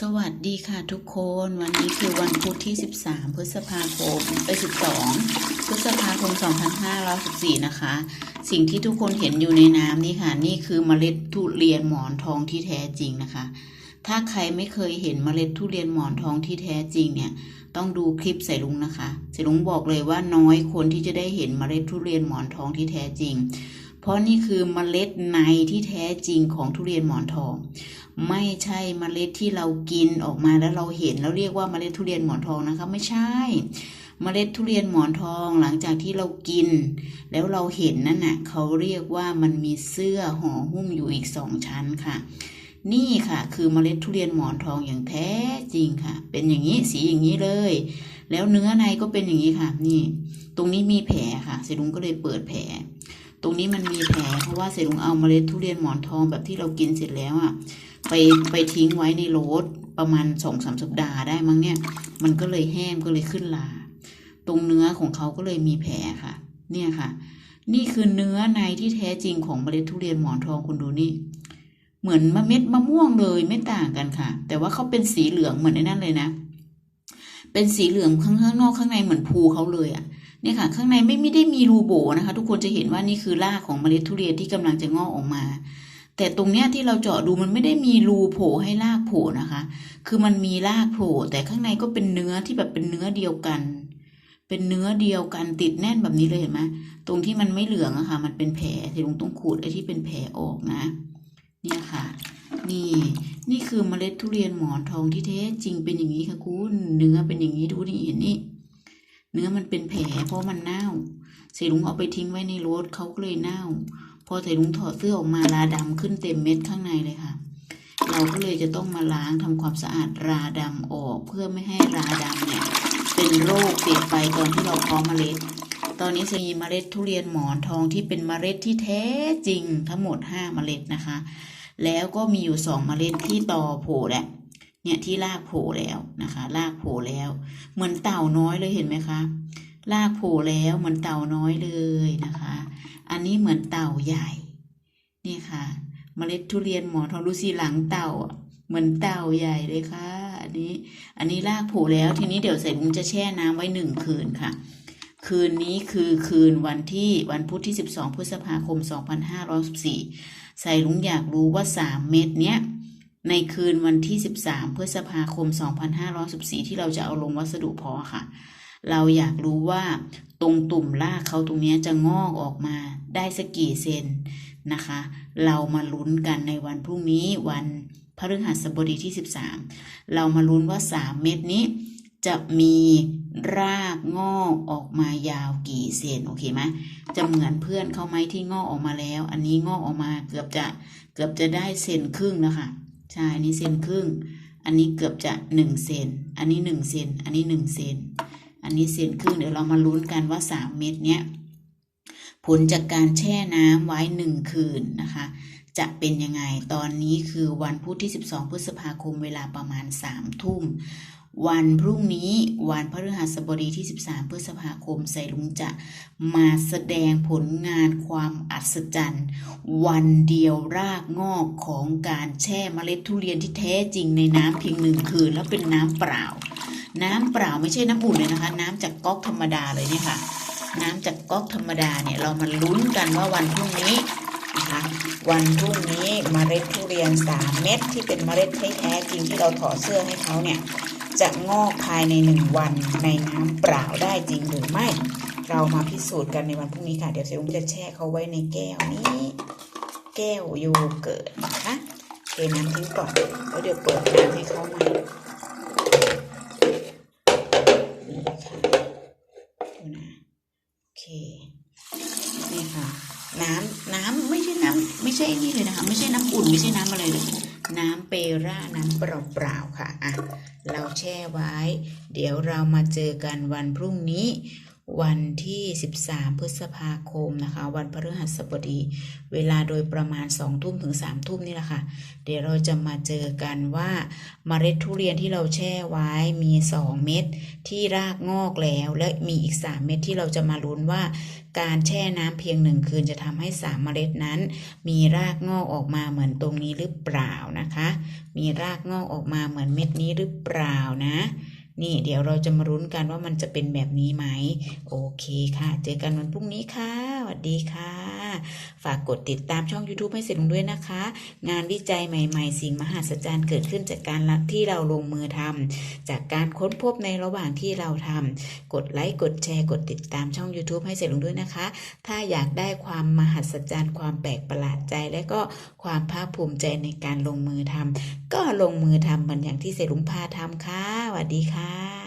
สวัสดีค่ะทุกคนวันนี้คือวันพุธที่ 13 พฤษภาคมไป12 พฤษภาคม 2514 นะคะ สิ่งที่ทุกคนเห็นอยู่ในน้ำนี่ค่ะ นี่คือเมล็ดทุเรียนหมอนทองที่แท้จริงนะคะ ถ้าใครไม่เคยเห็นเมล็ดทุเรียนหมอนทองที่แท้จริงเนี่ย ต้องดูคลิปใส่ลุงนะคะใส่ลุงบอกเลยว่าน้อยคนที่จะได้เห็นเมล็ดทุเรียนหมอนทองที่แท้จริง เพราะนี่คือเมล็ดในที่แท้จริงของทุเรียนหมอนทอง ไม่ใช่เมล็ดที่เรากินออกมาแล้วเราเห็นแล้วเรียกว่าเมล็ดทุเรียนหมอนทองนะคะไม่ใช่เมล็ดทุเรียนหมอนทองหลังจากที่เรากิน แล้วเราเห็นนั่นน่ะเขาเรียกว่ามันมีเสื้อห่อหุ้มอยู่อีกสองชั้นค่ะ นี่ค่ะ คือเมล็ดทุเรียนหมอนทองอย่างแท้จริงค่ะ เป็นอย่างนี้สีอย่างนี้เลย แล้วเนื้อในก็เป็นอย่างนี้ค่ะ นี่ ตรงนี้มีแผลค่ะเสลุงก็เลยเปิดแผล รงนี้มันมีแผลเพราะว่าเสลุงเอาเมล็ดทุเรียนหมอนทองแบบที่เรากินเสร็จแล้วอะไปไปทิ้งไว้ในรถประมาณสองสามสัปดาห์ได้มั้งเนี่ย มันก็เลยแห้งก็เลยขึ้นลา ตรงเนื้อของเขาก็เลยมีแผลค่ะ เนี่ยค่ะ นี่คือเนื้อในที่แท้จริงของเมล็ดทุเรียนหมอนทองคุณดูนี่ เหมือนมะเม็ดมะม่วงเลยไม่ต่างกันค่ะ แต่ว่าเขาเป็นสีเหลืองเหมือนในนั่นเลยนะ เป็นสีเหลืองข้างข้างนอกข้างในเหมือนภูเขาเลยอะ่ะ เนี่ยค่ะข้างในไม่ไม่ได้มีรูโบนะคะ ทุกคนจะเห็นว่านี่คือรากของเมล็ดทุเรียนที่กำลังจะงอกออกมา แต่ตรงเนี้ยที่เราเจาะดูมันไม่ได้มีรูโผล่ให้รากโผล่นะคะ คือมันมีรากโผล่แต่ข้างในก็เป็นเนื้อที่แบบเป็นเนื้อเดียวกัน เป็นเนื้อเดียวกันติดแน่นแบบนี้เลยเห็นไหมตรงที่มันไม่เหลืองอะค่ะมันเป็นแผลที่ลุงต้องขูดไอ้ที่เป็นแผลออกนะ เนี่ยค่ะ นี่นี่คือเมล็ดทุเรียนหมอนทองที่แท้จริงเป็นอย่างนี้ค่ะคุณเนื้อเป็นอย่างนี้ดูนี่เห็นนี่ เนื้อมันเป็นแผลเพราะมันเน่าเสลุงเอาไปทิ้งไว้ในรถเขาก็เลยเน่า พอเสลุงถอดเสื้อออกมาราดำขึ้นเต็มเม็ดข้างในเลยค่ะ เราก็เลยจะต้องมาล้างทำความสะอาดราดำออกเพื่อไม่ให้ราดำเนี่ยเป็นโรคติดไปตอนที่เราเพาะเมล็ด ตอนนี้จะมีเมล็ดทุเรียนหมอนทองที่เป็นเมล็ดที่แท้จริงทั้งหมด5เมล็ดนะคะ แล้วก็มีอยู่2เมล็ดที่ต่อโผล่แหละ เนี่ยที่รากโผล่แล้วนะคะรากโผล่แล้ว เหมือนเต่าน้อยเลยเห็นไหมคะรากโผล่แล้วเหมือนเต่าน้อยเลยนะคะ อันนี้เหมือนเต่าใหญ่ นี่ค่ะ เมล็ดทุเรียนหมอนทองดูสิหลังเต่า เหมือนเต่าใหญ่เลยค่ะ อันนี้ อันนี้รากโผล่แล้วทีนี้เดี๋ยวใส่ลุงจะแช่น้ำไว้หนึ่งคืนค่ะ คืนนี้คือคืนวันที่วันพุธที่ 12 พฤษภาคม 2514ใส่ลุงอยากรู้ว่า 3 เม็ดเนี้ย ในคืนวันที่ 13 พฤษภาคม 2514 ที่เราจะเอาลงวัสดุพาะค่ะ เราอยากรู้ว่าตรงตุ่มรากเขาตรงนี้จะงอกออกมาได้สักกี่เซนนะคะ เรามาลุ้นกันในวันพรุ่งนี้วันพฤหัสบดีที่ 13 เรามาลุ้นว่า 3 เม็ดนี้ จะมีรากงอกออกมายาวกี่เซนโอเคไหมจะเหมือนเพื่อนเขาไหมที่งอกออกมาแล้ว อันนี้งอกออกมาเกือบจะเกือบจะได้เซนครึ่งแล้วค่ะ ใช่อันนี้เซนครึ่ง อันนี้เกือบจะหนึ่งเซนอันนี้หนึ่งเซนอันนี้หนึ่งเซนอันนี้เซนครึ่งเดี๋ยวเรามาลุ้นกันว่าสามเม็ดเนี้ยผลจากการแช่น้ำไว้หนึ่งคืนนะคะ จะเป็นยังไงตอนนี้คือวันพุธที่ 12 พฤษภาคมเวลาประมาณ3ทุ่ม วันพรุ่งนี้วันพฤหัสบดีที่ 13 พฤษภาคมใส่ลุงจะมาแสดงผลงานความอัศจรรย์ วันเดียวรากงอกของการแช่เมล็ดทุเรียนที่แท้จริงในน้ำเพียงหนึ่งคืน แล้วเป็นน้ำเปล่า น้ำเปล่าไม่ใช่น้ำอุ่นเลยนะคะ น้ำจากก๊อกธรรมดาเลยเนี่ยค่ะ น้ำจากก๊อกธรรมดาเนี่ยเรามาลุ้นกันว่าวันพรุ่งนี้นะคะวันพรุ่งนี้เมล็ดทุเรียน 3 เม็ดที่เป็นเมล็ดแท้จริงที่เราถอดเสื้อให้เขาเนี่ย จะงอกภายในหนึ่งวันในน้ำเปล่าได้จริงหรือไม่ เรามาพิสูจน์กันในวันพรุ่งนี้ค่ะ เดี๋ยวเซรุงจะแช่เขาไว้ในแก้วนี้ แก้วโยเกิร์ตนะคะเทน้ำทิ้งก่อนแล้วเดี๋ยวเปิดน้ำให้เขาใหม่คนี่ค่ะน้ำน้ำไม่ใช่น้ำไม่ใช่นี่เลยนะคะ ไม่ใช่น้ำอุ่นไม่ใช่น้ำอะไรเลย น้ำเปร่าน้ำเปล่าๆค่ะอะ เรา ช่ไว้ เดี๋ยวเรามาเจอกันวันพรุ่งนี้ วันที่ 13 พฤษภาคมนะคะ วันพฤหัสบดี เวลาโดยประมาณ 2 ทุ่มถึง 3 ทุ่มนี่แหละค่ะ เดี๋ยวเราจะมาเจอกันว่าเมล็ดทุเรียนที่เราแช่ไว้มี 2 เม็ดที่รากงอกแล้ว และมีอีก 3 เม็ดที่เราจะมาลุ้นว่า การแช่น้ำเพียงหนึ่งคืนจะทำให้ 3 เมล็ดนั้น มีรากงอกออกมาเหมือนตรงนี้หรือเปล่านะคะ มีรากงอกออกมาเหมือนเม็ดนี้หรือเปล่านะ นี่เดี๋ยวเราจะมารุ้นกันว่ามันจะเป็นแบบนี้ไหม โอเคค่ะ เจอกันวันพรุ่งนี้ค่ะสวัสดีค่ะ ฝากกดติดตามช่อง YouTube ให้เสร็จลงด้วยนะคะ งานวิจัยใหม่ ๆ สิ่งมหัศจรรย์เกิดขึ้นจากการที่เราลงมือทำจากการค้นพบในระหว่างที่เราทำกดไลค์กดแชร์ กดติดตามช่อง YouTube ให้เสร็จลงด้วยนะคะ ถ้าอยากได้ความมหัศจรรย์ความแปลกประหลาดใจ และก็ความภาคภูมิใจในการลงมือทำก็ลงมือทำเหมือนอย่างที่เสรุมพาทำค่ะสวัสดีค่ะ